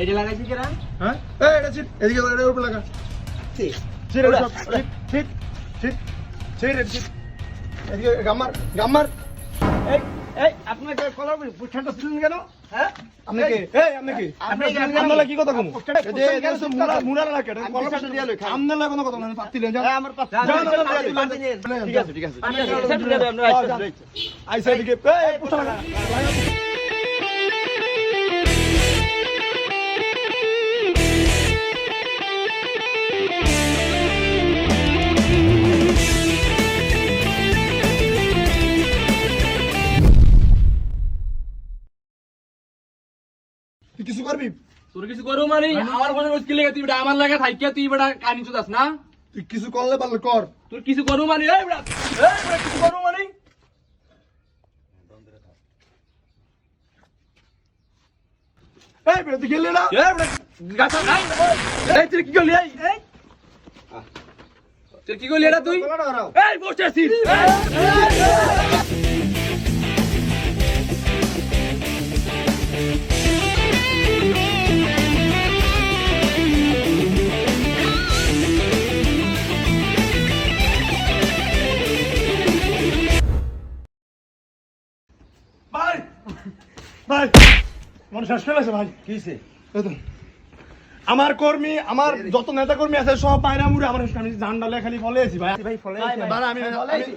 এটা লাগাইছি কেরা? হ্যাঁ? এই এটা ছিট এদিকে এটা উপরে লাগা ছিট। এটা সব ছিট ছিট ছিট ছিট এটা ছিট। এদিকে গাম্মার গাম্মার এই এই আপনাকে কলার পুছাটা ছিলেন কেন? হ্যাঁ? আপনি কে? এই আপনি কি? আপনি আপনারা কি কথা কম? যে এই যে মুরা মুরা না কেটে আমি কলম পোস্টারটা লই, আপনারা কোনো কথা না পাতিলেন যাও। এই আমার দিয়ে লই। ঠিক আছে ঠিক আছে যাও, আইসা এদিকে এই পোস্টার কিছু করবি? তোর কিছু করু মানে? আমার ফোনে রোজ কিলে তুই আমার লাগা থাইকিয়া তুই বেটা? কানি চুদাস না? তুই কিছু করলে পারলে কর। তোর কিছু করু মানে? এই বেটা এই বেটা কিছু করু মানে? এই বেটা তুই গেলি না? এই বেটা গাছা নাই এই তুই কি করলি? এই তুই কি করলি এটা তুই? এই বসে আছিস। ভাই। ভাই। মনে শেষ করে ভাই। কি। আমার কর্মী আমার যত নেতা কর্মী আছে সব পায়রা মুড়ে আমার আমি জান ডালে খালি ফলে আছি ভাই ভাই ফলে আমি আমি-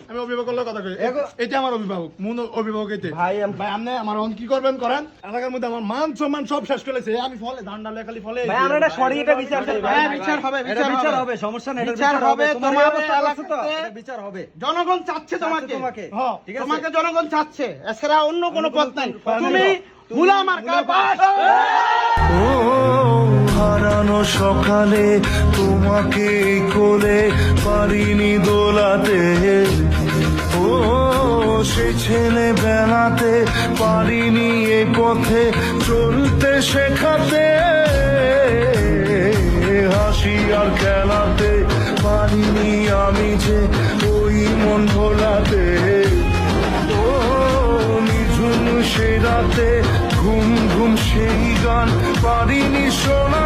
আমি অভিভাবকের লগে কথা কই। এটা আমার অভিভাবক মূল অভিভাবক এতে ভাই, ভাই আপনি আমার অন কি করবেন করেন? এলাকার মধ্যে আমার মান সম্মান সব শেষ করেছে আমি ফলে ধান ডালে খালি ফলে ভাই আমরা এটা সরি এটা বিচার ভাই হ্যাঁ, বিচার হবে, বিচার বিচার হবে। সমস্যা নেই বিচার হবে, তোমার অবস্থা আছে তো। এটা বিচার হবে। জনগণ চাচ্ছে তোমাকে। তোমাকে। হ্যাঁ, ঠিক আছে। তোমাকে জনগণ চাচ্ছে। এছাড়া অন্য কোনো পথ নাই। তুমি। মুলা মার্কা বাস। ও। হারানো সকালে তোমাকে কোলে পারিনি দোলাতে। ও সে ছেলে বেলাতে পারিনি এ পথে চলতে শেখাতে। হাসি আর খেলাতে পারিনি আমি যে ওই মন ভোলাতে। ও নিঝুম সে রাতে ঘুম ঘুম সেই গান পারিনি শোনাতে